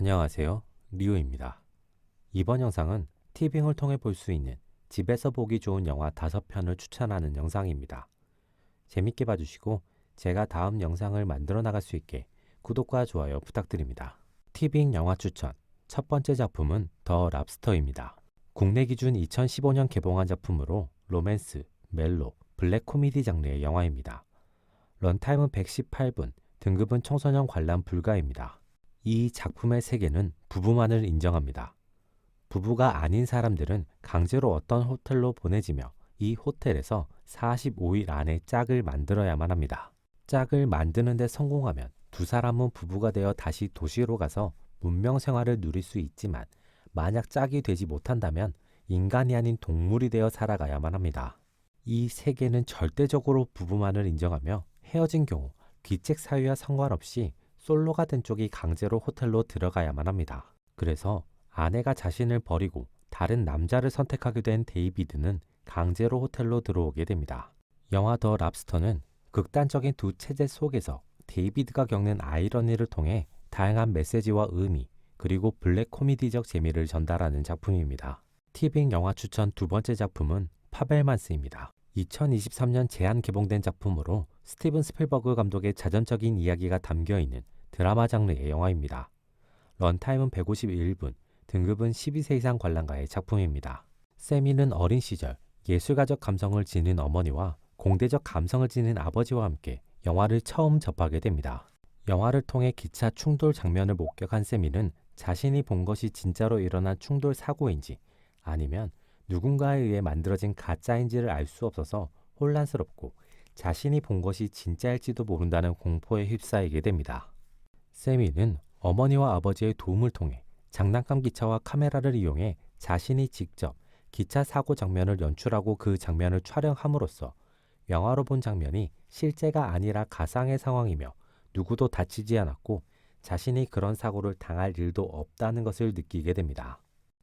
안녕하세요. 리오입니다. 이번 영상은 티빙을 통해 볼 수 있는 집에서 보기 좋은 영화 5편을 추천하는 영상입니다. 재밌게 봐주시고 제가 다음 영상을 만들어 나갈 수 있게 구독과 좋아요 부탁드립니다. 티빙 영화 추천 첫 번째 작품은 더 랍스터입니다. 국내 기준 2015년 개봉한 작품으로 로맨스, 멜로, 블랙 코미디 장르의 영화입니다. 런타임은 118분, 등급은 청소년 관람 불가입니다. 이 작품의 세계는 부부만을 인정합니다. 부부가 아닌 사람들은 강제로 어떤 호텔로 보내지며 이 호텔에서 45일 안에 짝을 만들어야만 합니다. 짝을 만드는데 성공하면 두 사람은 부부가 되어 다시 도시로 가서 문명 생활을 누릴 수 있지만 만약 짝이 되지 못한다면 인간이 아닌 동물이 되어 살아가야만 합니다. 이 세계는 절대적으로 부부만을 인정하며 헤어진 경우 귀책 사유와 상관없이 솔로가 된 쪽이 강제로 호텔로 들어가야만 합니다. 그래서 아내가 자신을 버리고 다른 남자를 선택하게 된 데이비드는 강제로 호텔로 들어오게 됩니다. 영화 더 랍스터는 극단적인 두 체제 속에서 데이비드가 겪는 아이러니를 통해 다양한 메시지와 의미 그리고 블랙 코미디적 재미를 전달하는 작품입니다. 티빙 영화 추천 두 번째 작품은 파벨만스입니다. 2023년 제한 개봉된 작품으로 스티븐 스필버그 감독의 자전적인 이야기가 담겨 있는 드라마 장르의 영화입니다. 런타임은 151분, 등급은 12세 이상 관람가의 작품입니다. 세미는 어린 시절 예술가적 감성을 지닌 어머니와 공대적 감성을 지닌 아버지와 함께 영화를 처음 접하게 됩니다. 영화를 통해 기차 충돌 장면을 목격한 세미는 자신이 본 것이 진짜로 일어난 충돌 사고인지 아니면 누군가에 의해 만들어진 가짜인지를 알 수 없어서 혼란스럽고 자신이 본 것이 진짜일지도 모른다는 공포에 휩싸이게 됩니다. 세미는 어머니와 아버지의 도움을 통해 장난감 기차와 카메라를 이용해 자신이 직접 기차 사고 장면을 연출하고 그 장면을 촬영함으로써 영화로 본 장면이 실제가 아니라 가상의 상황이며 누구도 다치지 않았고 자신이 그런 사고를 당할 일도 없다는 것을 느끼게 됩니다.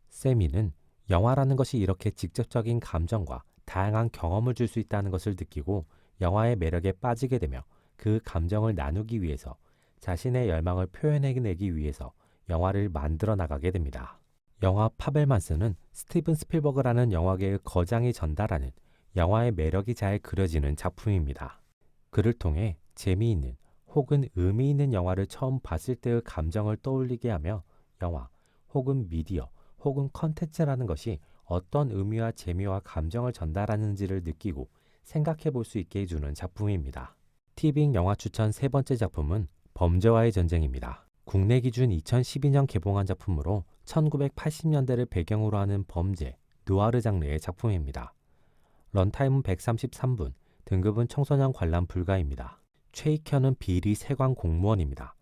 세미는 영화라는 것이 이렇게 직접적인 감정과 다양한 경험을 줄 수 있다는 것을 느끼고 영화의 매력에 빠지게 되며 그 감정을 나누기 위해서 자신의 열망을 표현해내기 위해서 영화를 만들어 나가게 됩니다. 영화 파벨만스는 스티븐 스필버그라는 영화계의 거장이 전달하는 영화의 매력이 잘 그려지는 작품입니다. 그를 통해 재미있는 혹은 의미 있는 영화를 처음 봤을 때의 감정을 떠올리게 하며 영화 혹은 미디어 혹은 컨텐츠라는 것이 어떤 의미와 재미와 감정을 전달하는지를 느끼고 생각해 볼 수 있게 해주는 작품입니다. 티빙 영화 추천 세 번째 작품은 범죄와의 전쟁입니다. 국내 기준 2012년 개봉한 작품으로 1980년대를 배경으로 하는 범죄, 느와르 장르의 작품입니다. 런타임은 133분, 등급은 청소년 관람 불가입니다. 최익현은 비리 세관 공무원입니다.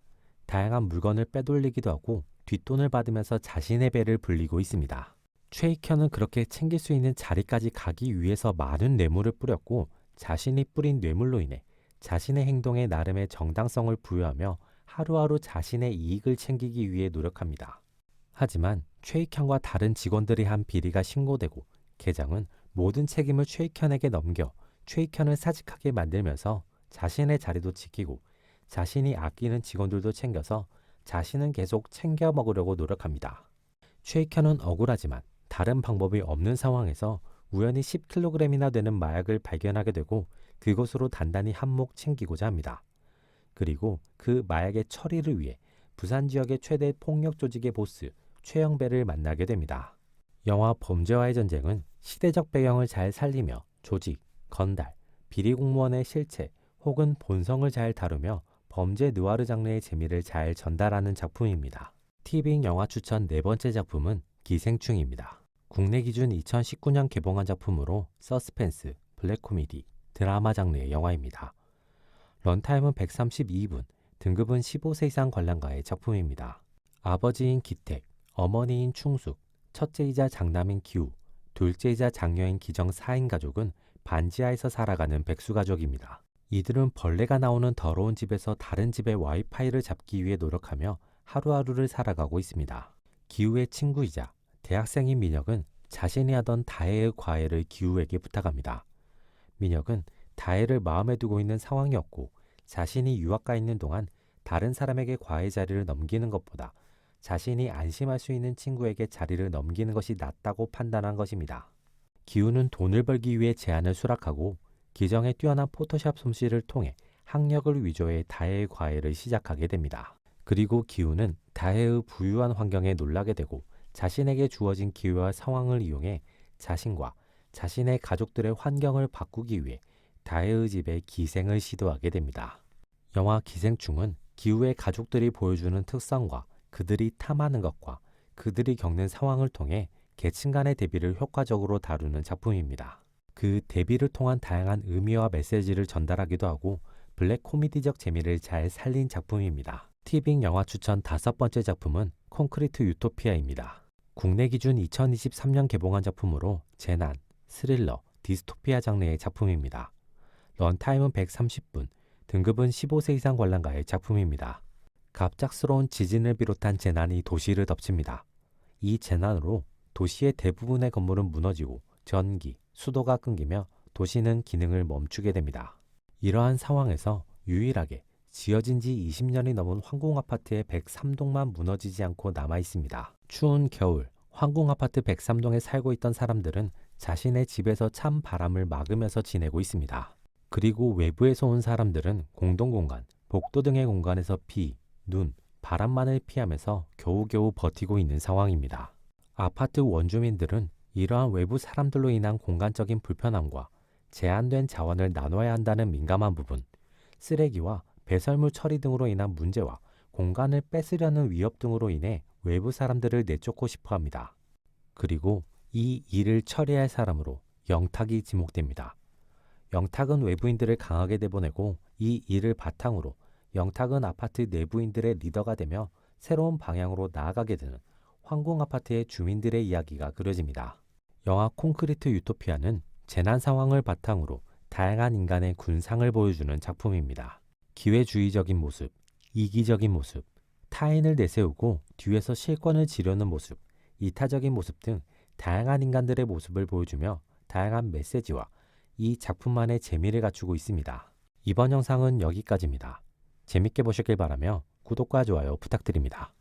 다양한 물건을 빼돌리기도 하고 뒷돈을 받으면서 자신의 배를 불리고 있습니다. 최익현은 그렇게 챙길 수 있는 자리까지 가기 위해서 많은 뇌물을 뿌렸고 자신이 뿌린 뇌물로 인해 자신의 행동에 나름의 정당성을 부여하며 하루하루 자신의 이익을 챙기기 위해 노력합니다. 하지만 최익현과 다른 직원들이 한 비리가 신고되고 계장은 모든 책임을 최익현에게 넘겨 최익현을 사직하게 만들면서 자신의 자리도 지키고 자신이 아끼는 직원들도 챙겨서 자신은 계속 챙겨 먹으려고 노력합니다. 최익현은 억울하지만 다른 방법이 없는 상황에서 우연히 10kg이나 되는 마약을 발견하게 되고 그것으로 단단히 한몫 챙기고자 합니다. 그리고 그 마약의 처리를 위해 부산 지역의 최대 폭력 조직의 보스 최영배를 만나게 됩니다. 영화 범죄와의 전쟁은 시대적 배경을 잘 살리며 조직, 건달, 비리 공무원의 실체 혹은 본성을 잘 다루며 범죄 느와르 장르의 재미를 잘 전달하는 작품입니다. 티빙 영화 추천 네 번째 작품은 기생충입니다. 국내 기준 2019년 개봉한 작품으로 서스펜스, 블랙 코미디, 드라마 장르의 영화입니다. 런타임은 132분, 등급은 15세 이상 관람가의 작품입니다. 아버지인 기택, 어머니인 충숙, 첫째이자 장남인 기우, 둘째이자 장녀인 기정 4인 가족은 반지하에서 살아가는 백수 가족입니다. 이들은 벌레가 나오는 더러운 집에서 다른 집의 와이파이를 잡기 위해 노력하며 하루하루를 살아가고 있습니다. 기우의 친구이자 대학생인 민혁은 자신이 하던 다혜의 과외를 기우에게 부탁합니다. 민혁은 다혜를 마음에 두고 있는 상황이었고 자신이 유학가 있는 동안 다른 사람에게 과외 자리를 넘기는 것보다 자신이 안심할 수 있는 친구에게 자리를 넘기는 것이 낫다고 판단한 것입니다. 기우는 돈을 벌기 위해 제안을 수락하고 기정에 뛰어난 포토샵 솜씨를 통해 학력을 위조해 다해의 과외를 시작하게 됩니다. 그리고 기우는 다해의 부유한 환경에 놀라게 되고 자신에게 주어진 기회와 상황을 이용해 자신과 자신의 가족들의 환경을 바꾸기 위해 다해의 집에 기생을 시도하게 됩니다. 영화 기생충은 기우의 가족들이 보여주는 특성과 그들이 탐하는 것과 그들이 겪는 상황을 통해 계층 간의 대비를 효과적으로 다루는 작품입니다. 그 대비를 통한 다양한 의미와 메시지를 전달하기도 하고 블랙 코미디적 재미를 잘 살린 작품입니다. 티빙 영화 추천 다섯 번째 작품은 콘크리트 유토피아입니다. 국내 기준 2023년 개봉한 작품으로 재난, 스릴러, 디스토피아 장르의 작품입니다. 런타임은 130분, 등급은 15세 이상 관람가의 작품입니다. 갑작스러운 지진을 비롯한 재난이 도시를 덮칩니다. 이 재난으로 도시의 대부분의 건물은 무너지고 전기, 수도가 끊기며 도시는 기능을 멈추게 됩니다. 이러한 상황에서 유일하게 지어진 지 20년이 넘은 황궁 아파트의 103동만 무너지지 않고 남아 있습니다. 추운 겨울, 황궁 아파트 103동에 살고 있던 사람들은 자신의 집에서 찬 바람을 막으면서 지내고 있습니다. 그리고 외부에서 온 사람들은 공동 공간, 복도 등의 공간에서 비, 눈, 바람만을 피하면서 겨우겨우 버티고 있는 상황입니다. 아파트 원주민들은 이러한 외부 사람들로 인한 공간적인 불편함과 제한된 자원을 나눠야 한다는 민감한 부분, 쓰레기와 배설물 처리 등으로 인한 문제와 공간을 뺏으려는 위협 등으로 인해 외부 사람들을 내쫓고 싶어 합니다. 그리고 이 일을 처리할 사람으로 영탁이 지목됩니다. 영탁은 외부인들을 강하게 내보내고 이 일을 바탕으로 영탁은 아파트 내부인들의 리더가 되며 새로운 방향으로 나아가게 되는 황궁 아파트의 주민들의 이야기가 그려집니다. 영화 콘크리트 유토피아는 재난 상황을 바탕으로 다양한 인간의 군상을 보여주는 작품입니다. 기회주의적인 모습, 이기적인 모습, 타인을 내세우고 뒤에서 실권을 지려는 모습, 이타적인 모습 등 다양한 인간들의 모습을 보여주며 다양한 메시지와 이 작품만의 재미를 갖추고 있습니다. 이번 영상은 여기까지입니다. 재밌게 보셨길 바라며 구독과 좋아요 부탁드립니다.